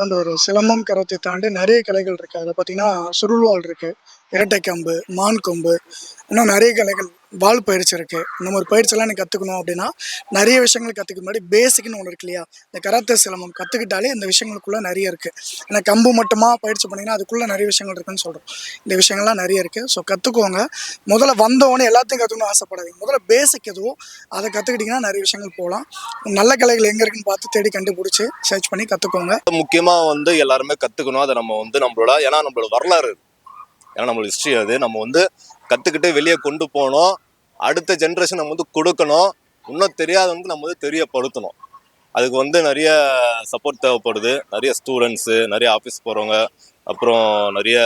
அந்த ஒரு சிலம்பம் கரத்தை தாண்டி நிறைய கலைகள் இருக்குது அதில் பார்த்தீங்கன்னா சுருள்வாள் இருக்குது இரட்டை கம்பு மான் கொம்பு இன்னும் நிறைய கலைகள் வால் பயிற்சி இருக்குது இந்த மாதிரி பயிற்சியெல்லாம் நீ கற்றுக்கணும் அப்படின்னா நிறைய விஷயங்கள் கற்றுக்க முன்னாடி பேசிக்னு ஒன்று இருக்கு இல்லையா? இந்த கராத்தே சிலம்பம் கற்றுக்கிட்டாலே இந்த விஷயங்களுக்குள்ள நிறைய இருக்குது ஏன்னா கம்பு மட்டுமா பயிற்சி பண்ணிங்கன்னா அதுக்குள்ளே நிறைய விஷயங்கள் இருக்குன்னு சொல்கிறோம் இந்த விஷயங்கள்லாம் நிறைய இருக்குது ஸோ கற்றுக்கோங்க முதல்ல வந்தவொடனே எல்லாத்தையும் கற்றுக்கணும்னு ஆசைப்படாதீங்க. முதல்ல பேசிக் எதுவோ அதை கற்றுக்கிட்டிங்கன்னா நிறைய விஷயங்கள் போகலாம். நல்ல கலைகள் எங்கே இருக்குன்னு பார்த்து தேடி கண்டுபிடிச்சி சர்ச் பண்ணி கற்றுக்கோங்க முக்கியமாக வந்து எல்லாருமே கற்றுக்கணும் அதை நம்ம வந்து நம்மளோட ஏன்னா நம்மளோட வரலாறு ஏன்னா நம்மளோட ஹிஸ்ட்ரி அது. நம்ம வந்து கத்துக்கிட்டு வெளியே கொண்டு போகணும். அடுத்த ஜென்ரேஷன் நம்ம வந்து கொடுக்கணும். இன்னும் தெரியாதவங்களுக்கு நம்ம வந்து தெரியப்படுத்தணும். அதுக்கு வந்து நிறைய சப்போர்ட் தேவைப்படுது. நிறைய ஸ்டூடெண்ட்ஸு நிறைய ஆஃபீஸ் போகிறவங்க அப்புறம் நிறைய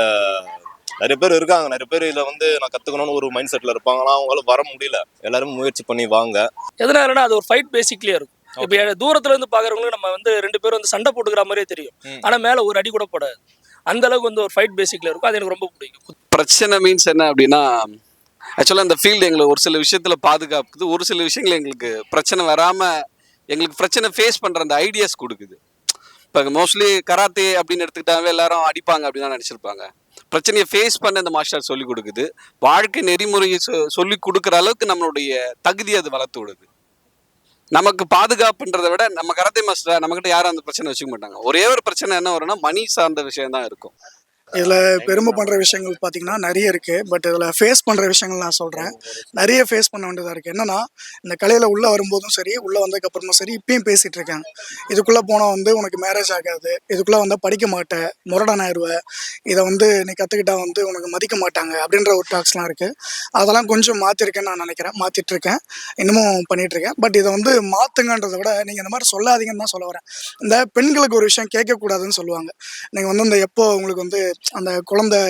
நிறைய பேர் இருக்காங்க. நிறைய பேர் இதில் வந்து நான் கற்றுக்கணும்னு ஒரு மைண்ட் செட்டில் இருப்பாங்க ஆனால் அவங்களால வர முடியல. எல்லாரும் முயற்சி பண்ணி வாங்க. எதனாலனா அது ஒரு ஃபைட் பேசிக்லயே இருக்கும். இப்போ தூரத்துல இருந்து பாக்குறவங்களுக்கு நம்ம வந்து ரெண்டு பேரும் வந்து சண்டை போட்டுக்கிற மாதிரியே தெரியும். ஆனா மேல ஒரு அடி கூட போடாது. அந்த அளவுக்கு வந்து ஒரு ஃபைட் பேசிக்ல இருக்கும் அது எனக்கு ரொம்ப பிடிக்கும். பிரச்சனை மீன்ஸ் என்ன அப்படின்னா ஆக்சுவலாக அந்த ஃபீல்டு எங்களை ஒரு சில விஷயத்தில் பாதுகாப்புக்குது ஒரு சில விஷயங்கள் எங்களுக்கு பிரச்சனை வராமல் எங்களுக்கு பிரச்சனை ஃபேஸ் பண்ணுற அந்த ஐடியாஸ் கொடுக்குது. இப்போ மோஸ்ட்லி கராத்தே அப்படின்னு எடுத்துக்கிட்டாவே எல்லாரும் அடிப்பாங்க அப்படின்னு தான் நினச்சிருப்பாங்க. பிரச்சனையை ஃபேஸ் பண்ண இந்த மாஸ்டர் சொல்லிக் கொடுக்குது. வாழ்க்கை நெறிமுறையை சொ- சொல்லி கொடுக்குற அளவுக்கு நம்மளுடைய தகுதியை அது வளர்த்து விடுது. நமக்கு பாதுகாப்புன்றதை விட நம்ம கராத்தே மாஸ்டர் நம்மகிட்ட யாரும் அந்த பிரச்சனை வச்சுக்க மாட்டாங்க. ஒரே ஒரு பிரச்சனை என்ன வரும்னா மணி சார்ந்த விஷயம் தான் இருக்கும். இதில் பெருமை பண்ணுற விஷயங்கள் பார்த்தீங்கன்னா நிறைய இருக்குது பட் இதில் ஃபேஸ் பண்ணுற விஷயங்கள் நான் சொல்கிறேன் நிறைய ஃபேஸ் பண்ண வேண்டியதாக இருக்குது என்னன்னா இந்த கலையில் உள்ளே வரும்போதும் சரி உள்ளே வந்ததுக்கப்புறமும் சரி இப்பயும் பேசிகிட்டு இருக்காங்க இதுக்குள்ளே போனால் வந்து உனக்கு மேரேஜ் ஆகாது. இதுக்குள்ளே வந்தால் படிக்க மாட்டேன் முரடன் ஆயிடுவ இதை வந்து நீ கற்றுக்கிட்டா வந்து உனக்கு மதிக்க மாட்டாங்க அப்படின்ற ஒரு டாக்ஸ்லாம் இருக்குது அதெல்லாம் கொஞ்சம் மாற்றிருக்கேன்னு நான் நினைக்கிறேன். மாற்றிட்டு இருக்கேன். இன்னமும் பண்ணிட்டு இருக்கேன். பட் இதை வந்து மாற்றுங்கன்றதை விட நீங்கள் இந்த மாதிரி சொல்லாதீங்கன்னு தான் சொல்ல வரேன். இந்த பெண்களுக்கு ஒரு விஷயம் கேட்கக்கூடாதுன்னு சொல்லுவாங்க. நீங்கள் வந்து இந்த எப்போ உங்களுக்கு வந்து அந்த குழந்தை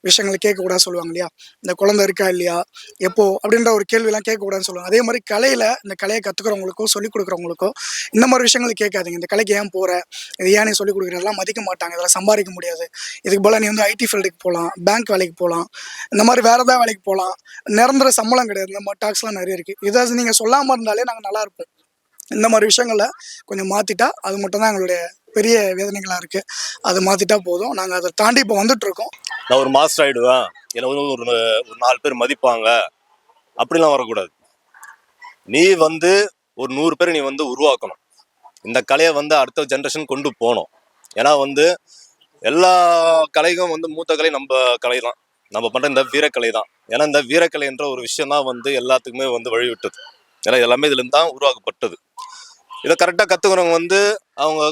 விஷயங்களை கேட்கக்கூடாது சொல்லுவாங்க இல்லையா? இந்த குழந்தை இருக்கா இல்லையா? எப்போ? அப்படின்ற ஒரு கேள்வியெல்லாம் கேட்கக்கூடாதுன்னு சொல்லுவாங்க. அதே மாதிரி கலையில் இந்த கலையை கற்றுக்கிறவங்களுக்கோ சொல்லிக் கொடுக்குறவங்களுக்கோ இந்த மாதிரி விஷயங்கள் கேட்காதீங்க. இந்த கலைக்கு ஏன் போகிற இது ஏன் நீ சொல்லிக் கொடுக்குறதெல்லாம் மதிக்க மாட்டாங்க. இதெல்லாம் சம்பாதிக்க முடியாது. இதுக்கு போல் நீ வந்து ஐடி ஃபீல்டுக்கு போகலாம் பேங்க் வேலைக்கு போகலாம் இந்த மாதிரி வேறு ஏதாவது வேலைக்கு போகலாம். நிரந்தர சம்பளம் கிடையாது. இந்த மாதிரி டாக்ஸ்லாம் நிறைய இருக்குது இதை நீங்கள் சொல்லாமல் இருந்தாலே நாங்கள் நல்லா இருப்போம். இந்த மாதிரி விஷயங்களை கொஞ்சம் மாற்றிட்டா அது மட்டும்தான் எங்களுடைய பெரிய வேதனைகளாக இருக்குது அதை மாற்றிட்டா போதும். நாங்கள் அதை தாண்டி இப்போ வந்துட்டு இருக்கோம் நான் ஒரு மாஸ்டர் ஆகிடுவேன் என்னை வந்து ஒரு ஒரு நாலு பேர் மதிப்பாங்க. அப்படிலாம் வரக்கூடாது. நீ வந்து ஒரு நூறு பேர் நீ வந்து உருவாக்கணும். இந்த கலையை வந்து அடுத்த ஜென்ரேஷன் கொண்டு போகணும். ஏன்னா வந்து எல்லா கலைக்கும் வந்து மூத்த கலை நம்ம கலை தான் நம்ம பண்ணுற இந்த வீரக்கலை தான் ஏன்னா இந்த வீரக்கலைன்ற ஒரு விஷயம் தான் வந்து எல்லாத்துக்குமே வந்து வழிவிட்டது. ஏன்னா எல்லாமே இதுலேருந்து தான் உருவாக்கப்பட்டது. இதை கரெக்டாக கற்றுக்கிறவங்க வந்து அவங்க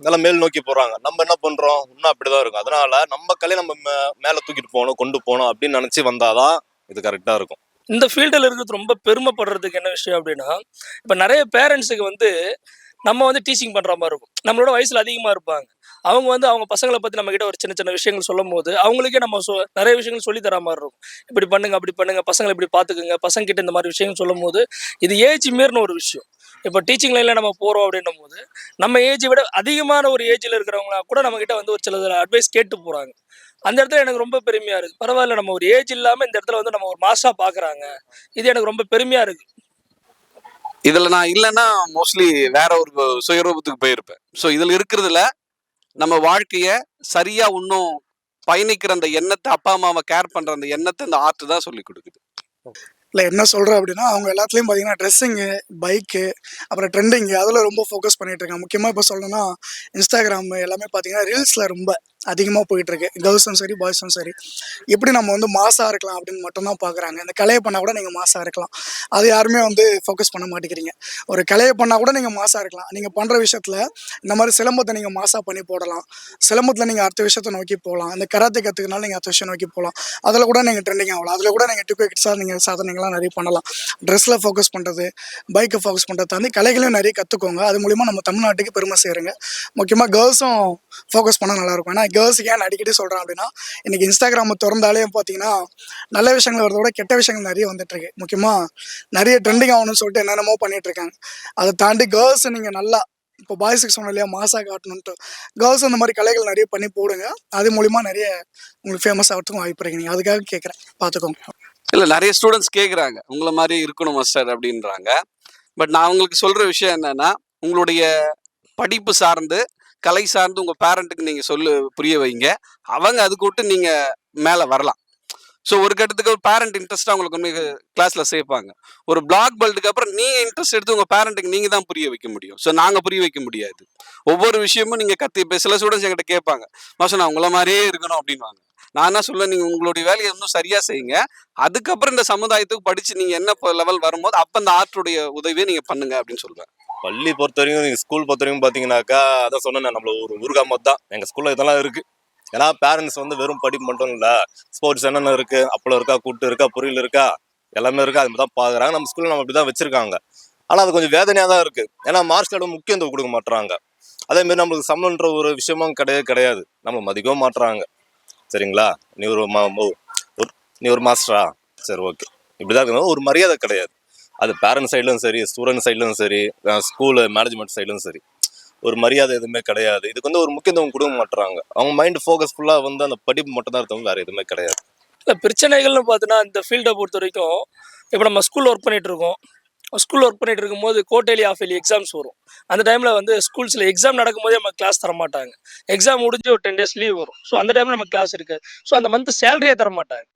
நல்லா மேல் நோக்கி போறாங்க. நம்ம என்ன பண்றோம்? இன்னும் அப்படிதான் இருக்கும். அதனால நம்ம கலையை நம்ம மே- மேல தூக்கிட்டு போகணும் கொண்டு போகணும் அப்படின்னு நினைச்சு வந்தாதான் இது கரெக்டா இருக்கும். இந்த ஃபீல்டில் இருக்கிறது ரொம்ப பெருமைப்படுறதுக்கு என்ன விஷயம் அப்படின்னா இப்போ நிறைய பேரண்ட்ஸுக்கு வந்து நம்ம வந்து டீச்சிங் பண்ணுற மாதிரி இருக்கும். நம்மளோட வயசில் அதிகமாக இருப்பாங்க. அவங்க வந்து அவங்க பசங்களை பற்றி நம்ம ஒரு சின்ன சின்ன விஷயங்கள் சொல்லும் போது அவங்களுக்கே நம்ம சொ நிறைய விஷயங்கள் சொல்லி தர மாதிரி இருக்கும். இப்படி பண்ணுங்க அப்படி பண்ணுங்க பசங்களை இப்படி பார்த்துக்குங்க பசங்க கிட்ட இந்த மாதிரி விஷயங்கள் சொல்லும் போது இது ஏஜ் மீறின ஒரு விஷயம். இப்போ டீச்சிங் லைனில் நம்ம போகிறோம் அப்படின்னும் போது நம்ம ஏஜை விட அதிகமான ஒரு ஏஜில் இருக்கிறவங்களா கூட நம்ம கிட்ட வந்து ஒரு சில அட்வைஸ் கேட்டு போகிறாங்க அந்த இடத்துல எனக்கு ரொம்ப பெருமையா இருக்கு. பரவாயில்ல நம்ம ஒரு ஏஜ் இல்லாம இந்த இடத்துல வந்து நம்ம ஒரு மாஸ்டா பாக்குறாங்க. இது எனக்கு ரொம்ப பெருமையா இருக்கு. இதுல நான் இல்லைன்னா மோஸ்ட்லி வேற ஒரு சுயரூபத்துக்கு போயிருப்பேன். ஸோ இதுல இருக்கிறதுல நம்ம வாழ்க்கைய சரியா இன்னும் பயணிக்கிற அந்த எண்ணத்தை அப்பா அம்மாவை கேர் பண்ற அந்த எண்ணத்தை இந்த ஆர்ட் தான் சொல்லி கொடுக்குது. இல்லை என்ன சொல்கிறேன் அப்படின்னா அவங்க எல்லாத்துலேயும் பார்த்தீங்கன்னா ட்ரெஸ்ஸிங்கு பைக்கு அப்புறம் ட்ரெண்டிங்கு அதில் ரொம்ப ஃபோக்கஸ் பண்ணிகிட்ருக்காங்க இருக்காங்க. முக்கியமாக இப்போ சொல்லணும்னா இன்ஸ்டாகிராம் எல்லாமே பார்த்தீங்கன்னா ரீல்ஸில் ரொம்ப அதிகமாக போயிட்டுருக்கு. கேர்ள்ஸும் சரி பாய்ஸும் சரி. எப்படி நம்ம வந்து மாசாக இருக்கலாம் அப்படின்னு மட்டும்தான் பார்க்குறாங்க இந்த கலையை பண்ணால் கூட நீங்கள் மாசாக இருக்கலாம். அது யாருமே வந்து ஃபோக்கஸ் பண்ண மாட்டேங்கிறீங்க. ஒரு கலையை பண்ணால் கூட நீங்கள் மாசாக இருக்கலாம். நீங்கள் பண்ணுற விஷயத்தில் இந்த மாதிரி சிலம்பத்தை நீங்கள் மாசாக பண்ணி போடலாம். சிலம்பத்தில் நீங்கள் அடுத்த விஷயத்தை நோக்கி போகலாம். இந்த கராத்தே கற்றுக்கனால நீங்கள் அடுத்த விஷயம் நோக்கி போகலாம். அதில் கூட நீங்கள் ட்ரெண்டிங் ஆகலாம். அதில் கூட நீங்கள் டிக்கோ கிட்ஸாக நீங்கள் சாதனைகள்லாம் நிறைய பண்ணலாம். ட்ரெஸ்ஸில் ஃபோக்கஸ் பண்ணுறது பைக்கை ஃபோக்கஸ் பண்ணுறது தாண்டி கலைகளையும் நிறைய கற்றுக்கோங்க அது மூலிமா நம்ம தமிழ்நாட்டுக்கு பெருமை சேருங்க. முக்கியமாக கேர்ள்ஸும் ஃபோக்கஸ் பண்ணால் நல்லாயிருக்கும் ஏன்னா கேர்ள்ஸ் ஏன் அடிக்கடி சொல்கிறேன் அப்படின்னா இன்றைக்கி இன்ஸ்டாகிராமை திறந்தாலே பார்த்தீங்கன்னா நல்ல விஷயங்கள் வரதோட கெட்ட விஷயங்கள் நிறைய வந்துட்டுருக்கு. முக்கியமாக நிறைய ட்ரெண்டிங் ஆகணும்னு சொல்லிட்டு என்னென்னமோ பண்ணிகிட்ருக்காங்க அதை தாண்டி கேர்ள்ஸ் நீங்கள் நல்லா இப்போ பாய்ஸுக்கு சொன்ன இல்லையா மாசாக காட்டணுன்ட்டு கேர்ள்ஸ் அந்த மாதிரி கலைகள் நிறைய பண்ணி போடுங்க. அது மூலிமா நிறைய உங்களுக்கு ஃபேமஸ் ஆகிறதுக்கும் வாய்ப்பு இருக்கு. நீங்கள் அதுக்காக கேட்குறேன் பார்த்துக்கோங்க இல்லை நிறைய ஸ்டூடெண்ட்ஸ் கேட்குறாங்க உங்களை மாதிரி இருக்கணும் மாஸ்டர் அப்படின்றாங்க. பட் நான் அவங்களுக்கு சொல்கிற விஷயம் என்னென்னா உங்களுடைய படிப்பு சார்ந்து கலை சார்ந்து உங்கள் பேரண்ட்டுக்கு நீங்கள் சொல்லு புரிய வைங்க. அவங்க அது கூட்டு நீங்கள் மேலே வரலாம். ஸோ ஒரு கட்டத்துக்கு ஒரு பேரண்ட் இன்ட்ரெஸ்ட்டாக உங்களுக்கு வந்து கிளாஸில் சேர்ப்பாங்க. ஒரு பிளாக் பெல்ட்டுக்கு அப்புறம் நீங்கள் இன்ட்ரெஸ்ட் எடுத்து உங்கள் பேரண்ட்டுக்கு நீங்கள் தான் புரிய வைக்க முடியும். ஸோ நாங்கள் புரிய வைக்க முடியாது. ஒவ்வொரு விஷயமும் நீங்கள் கத்தி இப்போ சில ஸ்டூடெண்ட்ஸ் என்கிட்ட கேட்பாங்க. மாசம் நான் உங்களை மாதிரியே இருக்கணும் அப்படின்வாங்க நான் என்ன சொல்ல நீங்க உங்களுடைய வேலையை இன்னும் சரியா செய்யுங்க. அதுக்கப்புறம் இந்த சமுதாயத்துக்கு படிச்சு நீங்க என்ன லெவல் வரும்போது அப்ப அந்த ஆர்ட்டுடைய உதவியை நீங்க பண்ணுங்க அப்படின்னு சொல்லுவேன் பள்ளி பொறுத்த வரைக்கும் நீங்கள் ஸ்கூல் பொறுத்த வரைக்கும் பார்த்தீங்கன்னாக்கா அதான் சொன்னேன் நம்மள ஒரு ஊருகா தான் எங்கள் ஸ்கூலில் இதெல்லாம் இருக்குது ஏன்னா பேரண்ட்ஸ் வந்து வெறும் படிப்பு மட்டும் இல்லை ஸ்போர்ட்ஸ் என்னென்ன இருக்குது அப்பளம் இருக்கா கூட்டு இருக்கா பொரியல் இருக்கா எல்லாமே இருக்கா அது மாதிரி தான் பார்க்குறாங்க நம்ம ஸ்கூலில் நம்ம அப்படி தான் வச்சுருக்காங்க. ஆனால் அது கொஞ்சம் வேதனையாக தான் இருக்குது ஏன்னா மார்க்ஸ் கார்டு முக்கியத்துவம் கொடுக்க மாட்டுறாங்க அதேமாரி நம்மளுக்கு சம்மன்ற ஒரு விஷயமும் கிடையவே கிடையாது. நம்ம மதிக்கவும் மாட்டுறாங்க சரிங்களா? நீ ஒரு மா ஒரு- நீ ஒரு மாஸ்டரா சரி ஓகே இப்படி தான் இருக்கணும். ஒரு மரியாதை கிடையாது. அது பேரண்ட் சைட்லையும் சரி ஸ்டூடெண்ட் சைட்லையும் சரி ஸ்கூலு மேனேஜ்மெண்ட் சைட்லையும் சரி. ஒரு மரியாதை எதுவுமே கிடையாது. இதுக்கு வந்து ஒரு முக்கியத்துவம் கொடுக்க மாட்டுறாங்க அவங்க மைண்ட் ஃபோக்கஸ் ஃபுல்லாக வந்து அந்த படிப்பு மட்டும் தான் இருக்கும் எதுவுமே கிடையாது. இல்லை பிரச்சனைகள்னு பார்த்தீங்கன்னா இந்த ஃபீல்டை பொறுத்த வரைக்கும் இப்போ நம்ம ஸ்கூல் ஒர்க் பண்ணிகிட்டு இருக்கோம். ஸ்கூல் ஒர்க் பண்ணிட்டு இருக்கும்போது கோட்டேலி ஆஃப் இயர்லி எக்ஸாம்ஸ் வரும். அந்த டைமில் வந்து ஸ்கூல்ஸில் எக்ஸாம் நடக்கும்போதே நம்ம கிளாஸ் தர மாட்டாங்க. எக்ஸாம் முடிஞ்சு ஒரு டென் டேஸ் லீவ் வரும். ஸோ அந்த டைமில் நம்ம கிளாஸ் இருக்கு ஸோ அந்த மந்த் சேலரியே தர மாட்டாங்க.